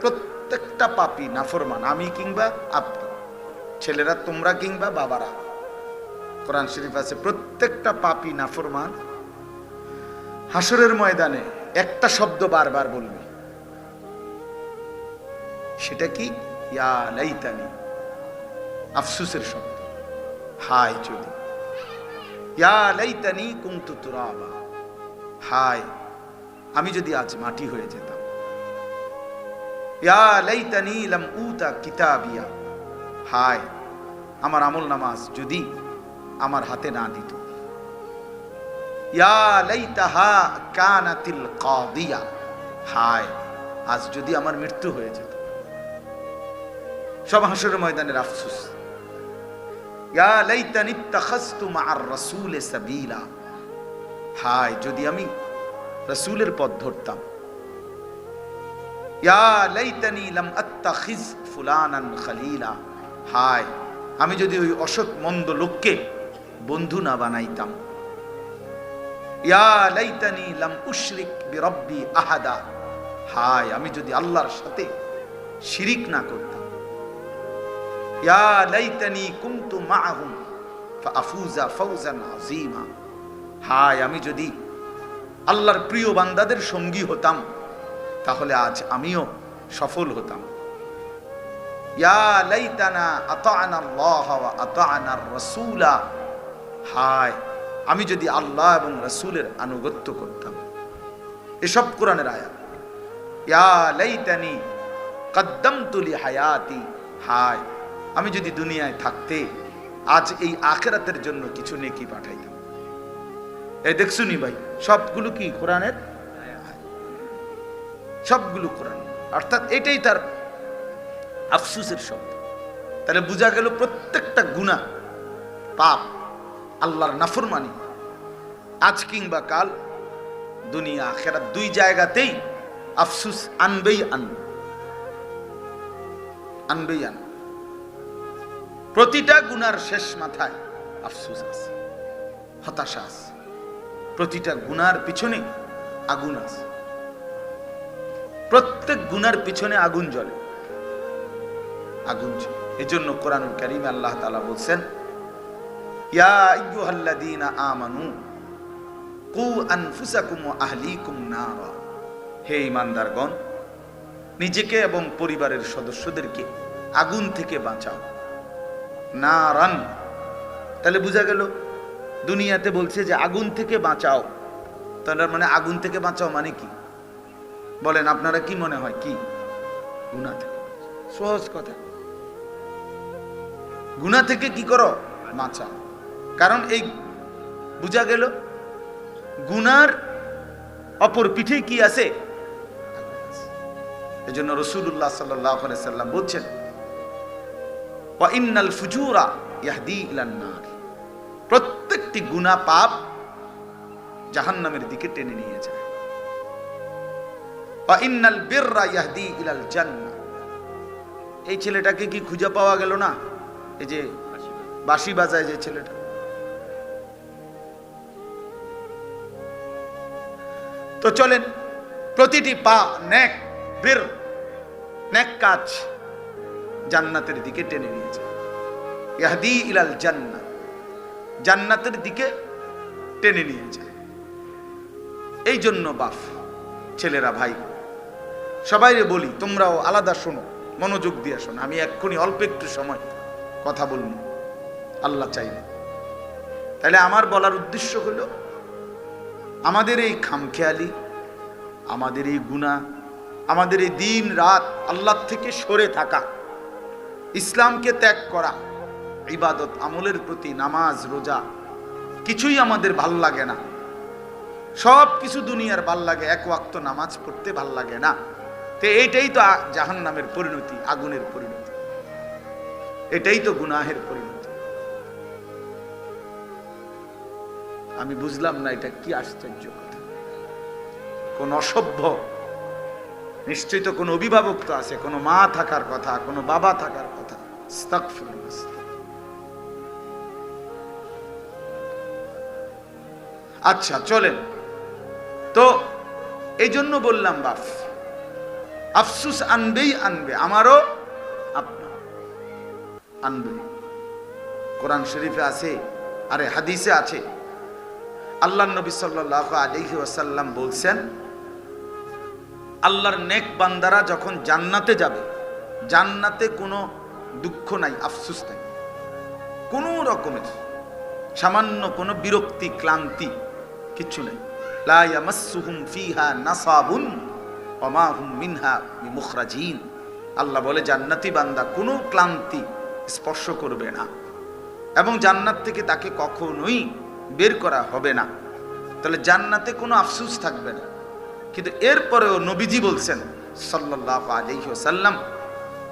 প্রত্যেকটা পাপি নাফরমান, আমি কিংবা আপনি। ছেলেরা তোমরা কিংবা বাবারা। কোরআন শরীফ আছে, প্রত্যেকটা পাপি নাফরমান। হাসরের ময়দানে একটা শব্দ বারবার বলবে। সেটা কি? ইয়া লাইতানি। আফসুসের শব্দ। হায় যদি। ইয়া লাইতানি কুমতু তুরাবা। হায়, আমি যদি আজ মাটি হয়ে যেতাম। হায়, আমার আমল নামাজ যদি আমার হাতে না দিত। হায়, আজ যদি আমার মৃত্যু হয়ে যেত। সব হাসরের ময়দানের আফসুস। হায়, যদি আমি রসুলের পথ ধরতাম খলিলা। হায়, আমি যদি ওই অসৎ মন্দ লোককে বন্ধু না বানাইতাম। হায়, আমি যদি আল্লাহর সাথে শিরিক না করতাম। হায়, আমি যদি আল্লাহর প্রিয় বান্দাদের সঙ্গী হতাম তাহলে আজ আমিও সফল হতাম। হায়, আমি যদি আল্লাহ এবং রাসূলের আনুগত্য করতাম। এসব কোরআনের আয়াত। ইয়া লাইতানি কদ্দামতু লি হায়াতি হায়, আমি যদি দুনিয়ায় থাকতে আজ এই আখেরাতের জন্য কিছু নেকি পাঠাইতাম। এই দেখছুনি ভাই, সবগুলো কি কোরআনের? সবগুলো কোরআন। অর্থাৎ এটাই তার আফসুসের শব্দ। তাহলে বোঝা গেল প্রত্যেকটা গুণা পাপ, আল্লাহর নাফরমানি। আজ কিংবা কাল, দুনিয়া, আখেরাত দুই জায়গাতেই আফসুস আনবেই আনবে। আনবেই আনবে। প্রতিটা গুনার শেষ মাথায় আফসুস আছে, হতাশা আছে। প্রতিটা গুনার পিছনে আগুন আছে। প্রত্যেক গুনার পিছনে আগুন জ্বলে। আগুন জ্বলে। এজন্য কোরআনুল কারীম আল্লাহ তালা বলছেন কু হে ঈমানদারগণ, নিজেকে এবং পরিবারের সদস্যদেরকে আগুন থেকে বাঁচাও। না রান তাহলে বোঝা গেল, দুনিয়াতে বলছে যে আগুন থেকে বাঁচাও। তাহলে মানে আগুন থেকে বাঁচাও মানে কি? বলেন, আপনারা কি মনে হয়? কি? গুণা থেকে সহজ কথা। গুণা থেকে কি করো? বাঁচাও কারণ এই বুঝা গেল, গুনার অপর পিঠে কি আছে? এই জন্য রসুল্লাহ সাল্লাম বলছেন প্রত্যেকটি গুণা পাপ জাহান্নামের দিকে টেনে নিয়ে যায়। ইয়াহদি ইলাল জান্নাহ। এই ছেলেটাকে কি খুঁজে পাওয়া গেল না? এই যে বাঁশি বাজায় যে ছেলেটা। তো চলেন, প্রতিটি পা, নেক, বীর, নেক কাজ জান্নাতের দিকে টেনে নিয়েছে ইয়াহদি ইলাল জান্নাত জান্নাতের দিকে টেনে নিয়েছে এই জন্য বাফ ছেলেরা ভাই সবাইরে বলি, তোমরাও আলাদা শোনো, মনোযোগ দিয়ে শোনো। আমি এক্ষুনি অল্প একটু সময় কথা বলব। আল্লাহ চাইলে। তাহলে আমার বলার উদ্দেশ্য হলো, আমাদের এই খামখেয়ালি, আমাদের এই গুণা আমাদের এই দিন রাত আল্লাহ থেকে সরে থাকা, ইসলামকে ত্যাগ করা, ইবাদত আমলের প্রতি নামাজ, রোজা, কিছুই আমাদের ভালো লাগে না। সব কিছু দুনিয়ার ভালো লাগে, এক ওয়াক্ত নামাজ পড়তে ভালো লাগে না। তো এইটাই তো জাহান নামের পরিণতি, আগুনের পরিণতি। এটাই তো গুনাহের পরিণতি। আমি বুঝলাম না এটা কি আশ্চর্য কথা। কোন অসভ্য, নিশ্চয়ই তো কোনো অভিভাবক তো আছে, কোনো মা থাকার কথা, কোনো বাবা থাকার কথা। আচ্ছা চলেন। তো এই জন্য বললাম বাপ আফসুস আনবেই আনবে, আমারও আপনার আনবে। কোরআন শরীফে আছে, আরে হাদিসে আছে। আল্লাহ নবী সাল্লাহ আলহি ওয়াসাল্লাম বলছেন, আল্লাহর নেক বান্দারা যখন জান্নাতে যাবে, জান্নাতে কোনো দুঃখ নাই, আফসুস নাই। কোনো রকমের সামান্য কোনো বিরক্তি, ক্লান্তি কিচ্ছু নেই। লা ইয়ামাসসুহুম ফিহা নাসাবুন। ওয়া মা হুম মিনহা বিমুখরাজিন। আল্লাহ বলে, জান্নাতি বান্দা কোনো ক্লান্তি স্পর্শ করবে না। এবং জান্নাত থেকে তাকে কখনোই বের করা হবে না। তাহলে জান্নাতে কোনো আফসুস থাকবে না। কিন্তু এরপরেও নবীজি বলছেন সাল্লাহ আলাইহি ওয়াসাল্লাম,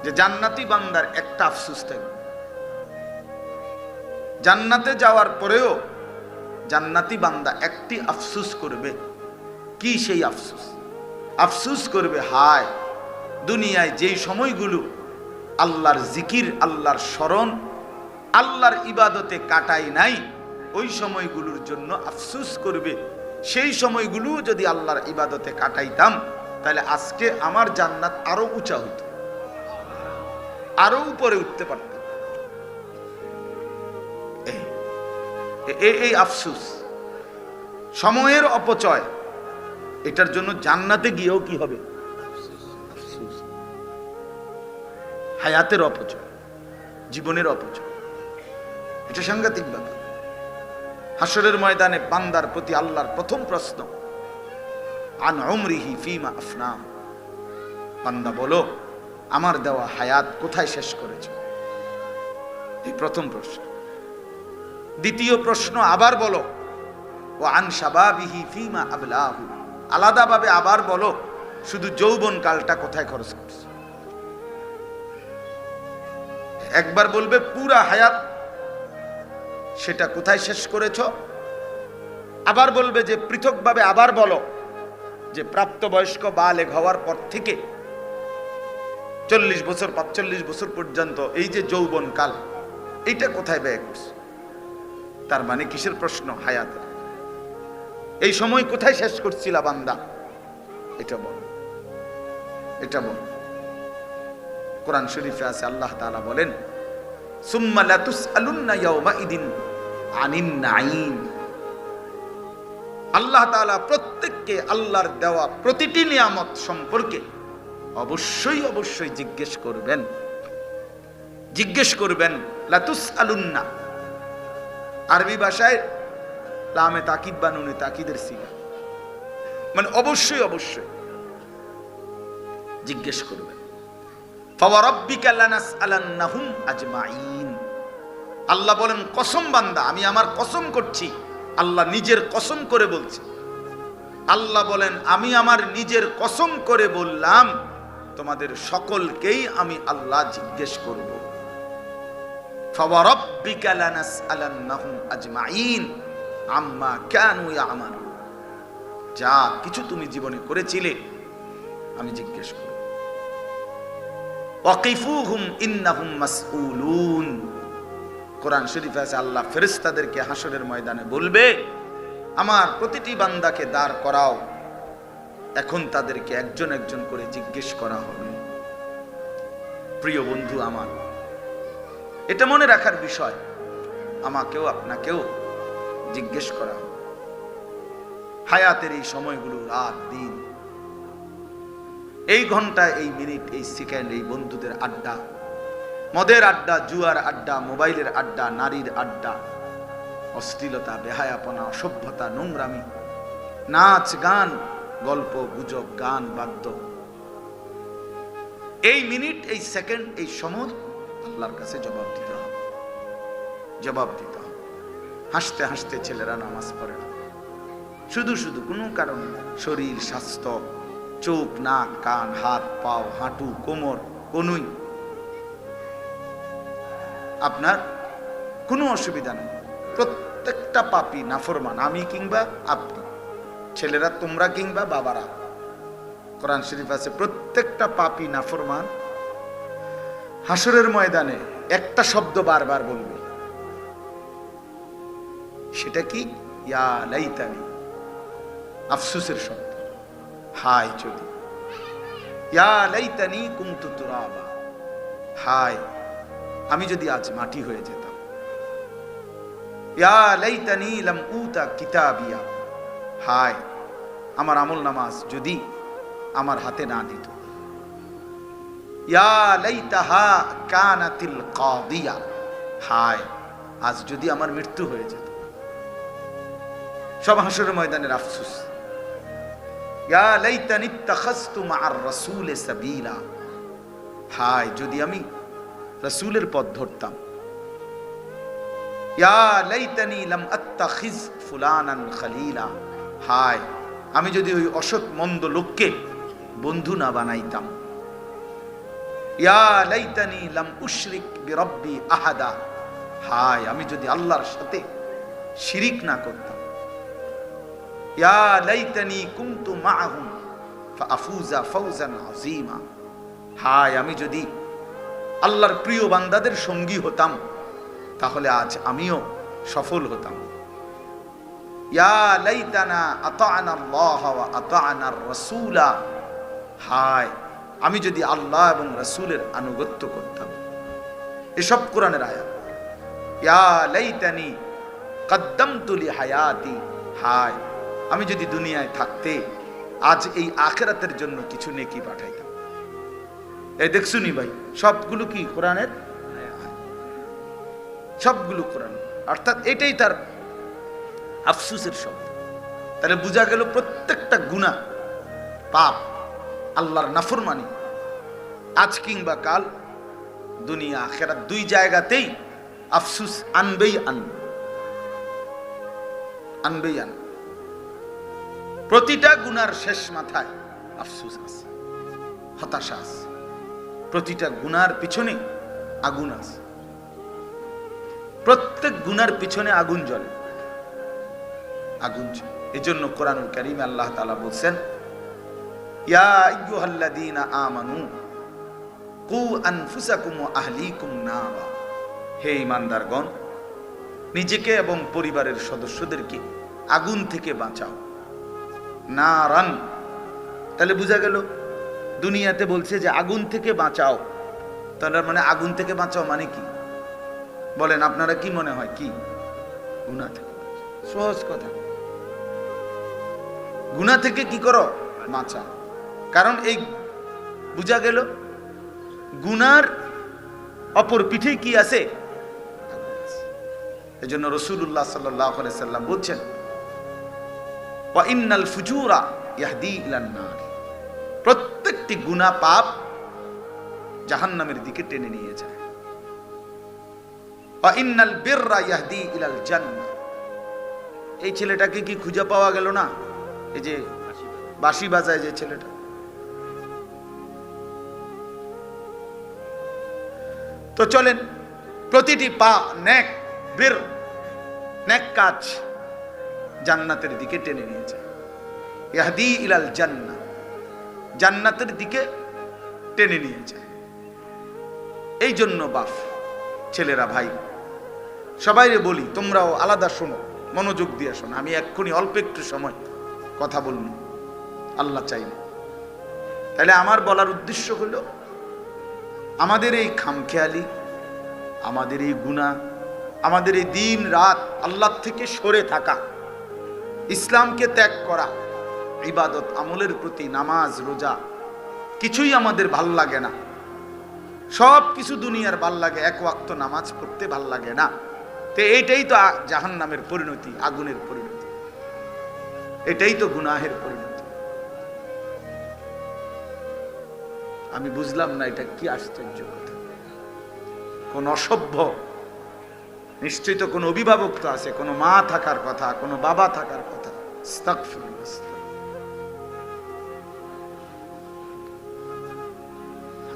যে জান্নাতি বান্দার একটা আফসুস থাকবে। জান্নাতে যাওয়ার পরেও জান্নাতি বান্দা একটি আফসুস করবে। কি সেই আফসুস? আফসুস করবে, হায়, দুনিয়ায় যেই সময়গুলো আল্লাহর জিকির, আল্লাহর স্মরণ, আল্লাহর ইবাদতে কাটাই নাই, ওই সময়গুলোর জন্য আফসুস করবে। সেই সময়গুলো যদি আল্লাহর ইবাদতে কাটাইতাম, তাহলে আজকে আমার জান্নাত আরও উঁচা হইত, আরও উপরে উঠতে এ- এই আফসুস, সময়ের অপচয় এটার জন্য জান্নাতে গিয়েও কি হবে? হায়াতের অপচয়, জীবনের অপচয়। এটা সাংঘাতিক ব্যাপার। হাসরের ময়দানে বান্দার প্রতি আল্লাহর প্রথম প্রশ্ন, আন উমরিহি ফিমা আফনাম বান্দা বলো, আমার দেওয়া হায়াত কোথায় শেষ করেছে? এই প্রথম প্রশ্ন। দ্বিতীয় প্রশ্ন আবার বলো ও আন শাবাবিহি ফিমা আবলাহু? আলাদাভাবে আবার বলো, শুধু যৌবন কালটা কোথায় খরচ করছে? একবার বলবে, পুরা হায়াত, সেটা কোথায় শেষ করেছ? আবার বলবে যে, পৃথকভাবে আবার বলো যে, প্রাপ্তবয়স্ক বালেগ হওয়ার পর থেকে চল্লিশ বছর, পাঁচচল্লিশ বছর পর্যন্ত এই যে যৌবন কাল, এইটা কোথায় ব্যয় করছে? তার মানে কিসের প্রশ্ন? হায়াতের। এই সময় কোথায় শেষ করছিলা বান্দা? এটা বল। এটা বল। কোরআন শরীফে আছে, আল্লাহ তাআলা বলেন আল্লাহ তাআলা প্রত্যেককে আল্লাহর দেওয়া প্রতিটি নিয়ামত সম্পর্কে অবশ্যই অবশ্যই জিজ্ঞেস করবেন। জিজ্ঞেস করবেন লাতুস আলুন্না আরবি ভাষায় লামে তাকিদ বা নুনে তাকিদের সিগা। মানে অবশ্যই অবশ্যই। জিজ্ঞেস আজমাইন আল্লাহ বলেন, কসম বান্দা, আমি আমার কসম করছি। আল্লাহ নিজের কসম করে বলছে। আল্লাহ বলেন, আমি আমার নিজের কসম করে বললাম, তোমাদের সকলকেই আমি আল্লাহ জিজ্ঞেস করব। আজমাইন আম্মা কেন আমার যা কিছু তুমি জীবনে করেছিলে, আমি জিজ্ঞেস করব। ওয়াকিফুহুম ইন্নাহুম মাসউলুন। কোরআন শরীফে আছে, আল্লাহ ফেরেশতাদেরকে হাসরের ময়দানে বলবে, আমার প্রতিটি বান্দাকে দাঁড় করাও। এখন তাদেরকে একজন একজন করে জিজ্ঞেস করা হবে। প্রিয় বন্ধু আমার, এটা মনে রাখার বিষয়, আমাকেও, আপনাকেও জিজ্ঞেস করা হায়াতের এই সময়গুলো, রাত, দিন, এই ঘণ্টা, এই মিনিট, এই সেকেন্ড, এই বন্ধুদের আড্ডা, মদের আড্ডা, জুয়ার আড্ডা, মোবাইলের আড্ডা, নারীর আড্ডা, অশ্লীলতা, বেহায়াপনা, অসভ্যতা, নোংরামি, নাচ, গান, গল্প, গুজব, গান, বাদ্য। এই মিনিট, এই সেকেন্ড, এই সময় আল্লাহর কাছে জবাব দিতে হবে। জবাব দিতে হবে। হাসতে হাসতে ছেলেরা নামাজ পড়ে না। শুধু শুধু কোনো কারণ শরীর, স্বাস্থ্য, চোখ, নাক, কান, হাত, পাও, হাঁটু, কোমর, কোনুই। আপনার কোনো অসুবিধা নেই। প্রত্যেকটা পাপি নাফরমান, আমি কিংবা আপনি। ছেলেরা তোমরা কিংবা বাবারা। কোরআন শরীফ আছে, প্রত্যেকটা পাপি নাফরমান। হাসরের ময়দানে একটা শব্দ বারবার বলবে সেটা কি? ইয়া আফসুসের শব্দ হাই যদি। ইয়া কুনতু তুরাবা। হায়, আমি যদি আজ মাটি হয়ে যেতাম। ইয়া লাম উতা কিতাবিয়া। হায়, আমার আমল নামাজ যদি আমার হাতে না দিত। ইয়া লাইতাহা কানাতিল কাদিয়া। হায়, আজ যদি আমার মৃত্যু হয়ে যেত। সব হাসরের ময়দানের আফসুস। হায় যদি আমি রাসূলের পথ ধরতাম। হায় আমি যদি ওই অসৎ মন্দ লোককে বন্ধু না বানাইতাম। হায় আমি যদি আল্লাহর সাথে শিরিক না করতাম। ইয়া লাইতানি কুনতু মাআহুম ফাআফুজা ফাওজান আযীমা। হায়, আমি যদি আল্লাহর প্রিয় বান্দাদের সঙ্গী হতাম, তাহলে আজ আমিও সফল হতাম। ইয়া লাইতানা আতা'না আল্লাহ ওয়া আতা'না রাসূলা। হায়, আমি যদি আল্লাহ এবং রাসূলের আনুগত্য করতাম। এসব কোরআনের আয়াত। ইয়া লাইতানি কদ্দামতু লি হায়াতি। হায় আমি যদি দুনিয়ায় থাকতে, আজ এই আখেরাতের জন্য কিছু নেকি পাঠাইতাম। এই দেখছুনি ভাই, সবগুলো কি কোরআনের? সবগুলো কোরআন। অর্থাৎ এটাই তার আফসুসের শব্দ। তাহলে বোঝা গেল প্রত্যেকটা গুণা পাপ, আল্লাহর নাফরমানি। আজ কিংবা কাল দুনিয়া আখেরাত দুই জায়গাতেই আফসুস আনবেই আনবে। আনবেই আনবে। প্রতিটা গুনার শেষ মাথায় আফসুস আছে, হতাশা আছে। প্রতিটা গুনার পিছনে আগুন আছে। প্রত্যেক গুনার পিছনে আগুন জ্বলে। আগুন জ্বলে। এজন্য কোরআনুল কারীমে আল্লাহ তাআলা বলছেন হে ঈমানদারগণ, নিজেকে এবং পরিবারের সদস্যদেরকে আগুন থেকে বাঁচাও। নারান। তাহলে বোঝা গেল, দুনিয়াতে বলছে যে আগুন থেকে বাঁচাও। তাহলে মানে আগুন থেকে বাঁচাও মানে কি? বলেন, আপনারা কি মনে হয়, কি? গুণা থেকে সহজ কথা। গুণা থেকে কি করো? বাঁচা কারণ এই বুঝা গেল, গুনার অপর পিঠে কি আছে? এই জন্য রসুল্লাহ সাল্লাহ সাল্লাম বলছেন ফুজুরা ইয়াহদি প্রত্যেকটি গুনাহ পাপ জাহান্নামের দিকে টেনে নিয়ে যায়। বিররা ইয়াহদি ইলাল জান্নাহ। এই ছেলেটাকে কি খুঁজে পাওয়া গেল না? এই যে বাঁশি বাজায় যে ছেলেটা। তো চলেন, প্রতিটি পা, নেক, বীর, নেক কাজ জান্নাতের দিকে টেনে নিয়ে যায়। ইহাদি ইলাল জান্না জান্নাতের দিকে টেনে নিয়ে যায়। এই জন্য বাপ, ছেলেরা ভাই সবাইরে বলি, তোমরাও আলাদা শোনো, মনোযোগ দিয়ে শোনো। আমি এক্ষুনি অল্প একটু সময় কথা বলব। আল্লাহ চাইলে। তাহলে আমার বলার উদ্দেশ্য হলো, আমাদের এই খামখেয়ালি, আমাদের এই গুণা আমাদের এই দিন রাত আল্লাহ থেকে সরে থাকা ইসলামকে ত্যাগ করা, ইবাদত, আমলের প্রতি নামাজ, রোজা, কিছুই আমাদের ভালো লাগে না। সব কিছু দুনিয়ার ভালো লাগে, এক ওয়াক্ত নামাজ পড়তে ভালো লাগে না। তো এইটাই তো জাহান নামের পরিণতি, আগুনের পরিণতি। এটাই তো গুনাহের পরিণতি। আমি বুঝলাম না এটা কি আশ্চর্য কথা। কোন অসভ্য নিশ্চয়ই তো কোনো অভিভাবক তো আছে, কোনো মা থাকার কথা, কোনো বাবা থাকার কথা।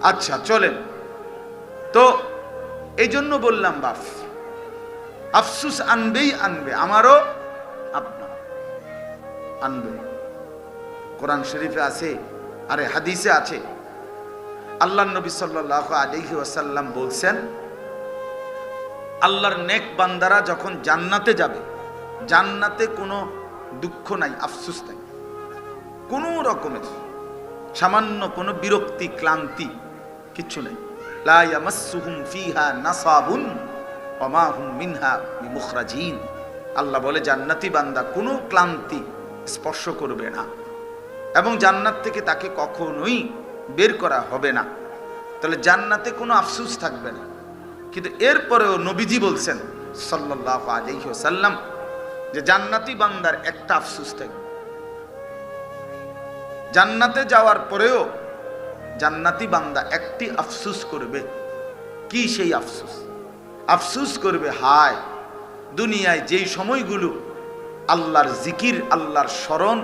আচ্ছা চলেন। তো এই জন্য বললাম বাপ আফসুস আনবেই আনবে, আমারও আপনার আনবে। কোরআন শরীফে আছে, আরে হাদিসে আছে। আল্লাহ নবী সাল্লাহ আলহি ওয়াসাল্লাম বলছেন আল্লাহর নেক বান্দারা যখন জান্নাতে যাবে, জান্নাতে কোনো দুঃখ নাই, আফসুস নাই। কোনো রকমের সামান্য কোনো বিরক্তি, ক্লান্তি কিচ্ছু নেই। মিনহা আল্লাহ বলে, জান্নাতি বান্দা কোনো ক্লান্তি স্পর্শ করবে না। এবং জান্নাত থেকে তাকে কখনোই বের করা হবে না। তাহলে জান্নাতে কোনো আফসুস থাকবে না। কিন্তু এরপরেও নবীজি বলছেন, সাল্লাল্লাহু আলাইহি ওয়াসাল্লাম, যে জান্নাতি বান্দার একটা আফসুস থাকবে। জান্নাতে যাওয়ার পরেও জান্নাতি বান্দা একটি আফসুস করবে। কি সেই আফসুস? আফসুস করবে, হায়, দুনিয়ায় যেই সময়গুলো আল্লাহর জিকির, আল্লাহর স্মরণ,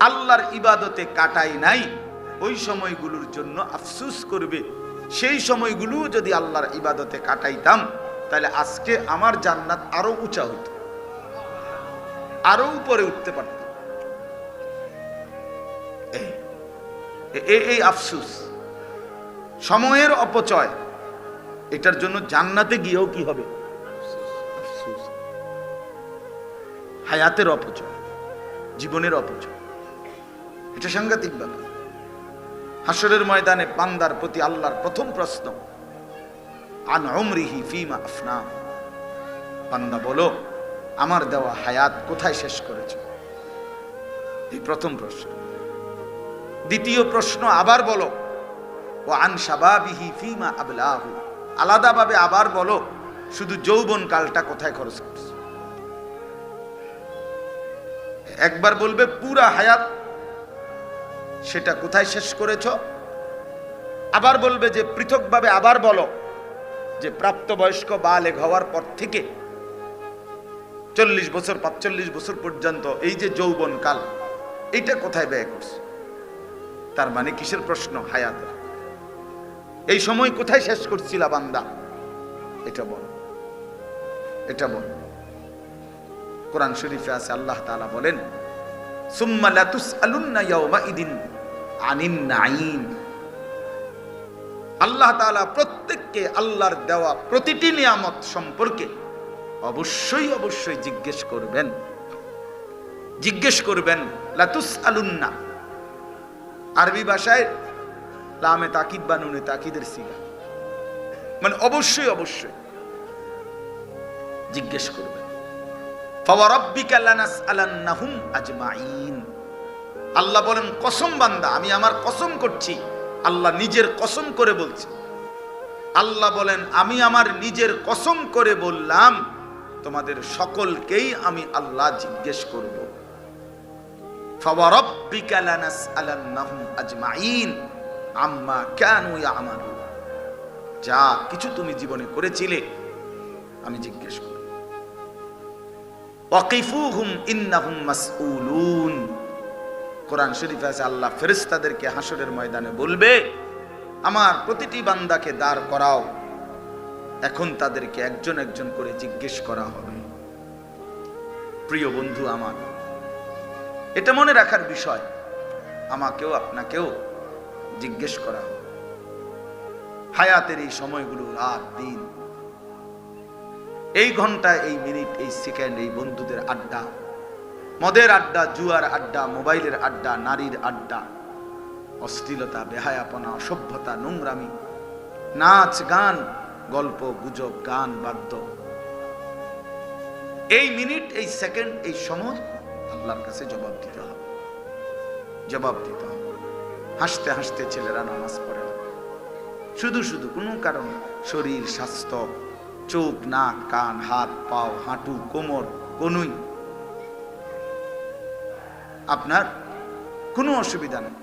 আল্লাহর ইবাদতে কাটাই নাই, ওই সময়গুলোর জন্য আফসুস করবে। সেই সময়গুলো যদি আল্লাহর ইবাদতে কাটাইতাম, তাহলে আজকে আমার জান্নাত আরও উঁচা হতো আরও উপরে উঠতে পারতাম এই আফসুস, সময়ের অপচয়, এটার জন্য জান্নাতে গিয়েও কি হবে? হায়াতের অপচয়, জীবনের অপচয়। এটা সাংঘাতিক ব্যাপার। হাসরের ময়দানে বান্দার প্রতি আল্লাহর প্রথম প্রশ্ন, আন উমরিহি ফিমা আফনা? বান্দা বলো, আমার দেওয়া হায়াত কোথায় শেষ করেছ? এই প্রথম প্রশ্ন। দ্বিতীয় প্রশ্ন আবার বলো, ও আন শাবাবিহি ফিমা আবলাহু? আলাদাভাবে আবার বলো, শুধু যৌবন কালটা কোথায় খরচ করছ? একবার বলবে, পুরা হায়াত সেটা কোথায় শেষ করেছ? আবার বলবে যে, পৃথকভাবে আবার বলো যে, প্রাপ্তবয়স্ক বালেগ হওয়ার পর থেকে চল্লিশ বছর, পাঁচচল্লিশ বছর পর্যন্ত এই যে যৌবন কাল, এইটা কোথায় ব্যয় করছে? তার মানে কিসের প্রশ্ন হায়াতের এই সময় কোথায় শেষ করছিলা বান্দা? এটা বল। এটা বল। কোরআন শরীফে আছে, আল্লাহ তাআলা বলেন, সুম্মা লাতুসআলুন্না ইয়াউমাইদিন আল্লাহ তাআলা প্রত্যেককে আল্লাহর দেওয়া প্রতিটি নিয়ামত সম্পর্কে অবশ্যই অবশ্যই জিজ্ঞেস করবেন। জিজ্ঞেস করবেন লাতুস আলুন্না আরবি ভাষায়, লামে তাকিদ বা নুনে তাকিদের সিগা। মানে অবশ্যই অবশ্যই জিজ্ঞেস করবেন। ফাওয়ারাব্বিকা লানাসআলান্নাহুম আজমাইন আল্লাহ বলেন, কসম বান্দা, আমি আমার কসম করছি। আল্লাহ নিজের কসম করে বলছে। আল্লাহ বলেন, আমি আমার নিজের কসম করে বললাম, তোমাদের সকলকেই আমি আল্লাহ জিজ্ঞেস করব। আম্মা কানু যা কিছু তুমি জীবনে করেছিলে, আমি জিজ্ঞেস করব। কোরআন শরীফে আছে, আল্লাহ ফেরেশতাদেরকে হাসরের ময়দানে বলবে, আমার প্রতিটি বান্দাকে দাঁড় করাও। এখন তাদেরকে একজন একজন করে জিজ্ঞেস করা হবে। প্রিয় বন্ধু আমার, এটা মনে রাখার বিষয়, আমাকেও আপনাকেও জিজ্ঞেস করা হবে। হায়াতের এই সময়গুলো, রাত, দিন, এই ঘণ্টা, এই মিনিট, এই সেকেন্ড, এই বন্ধুদের আড্ডা মদের আড্ডা, জুয়ার আড্ডা, মোবাইলের আড্ডা, নারীর আড্ডা, অশ্লীলতা, বেহায়াপনা, অসভ্যতা, নোংরামি, নাচ, গান, গল্প, গুজব, গান, বাদ্য। এই মিনিট, এই সেকেন্ড, এই সময় আল্লাহর কাছে জবাব দিতে হবে। জবাব দিতে হবে। হাসতে হাসতে ছেলেরা নামাজ পড়ে না। শুধু শুধু কোনো কারণ শরীর, স্বাস্থ্য, চোখ, নাক, কান, হাত, পাও, হাঁটু, কোমর, কনুই আপনার কোনো অসুবিধা নেই।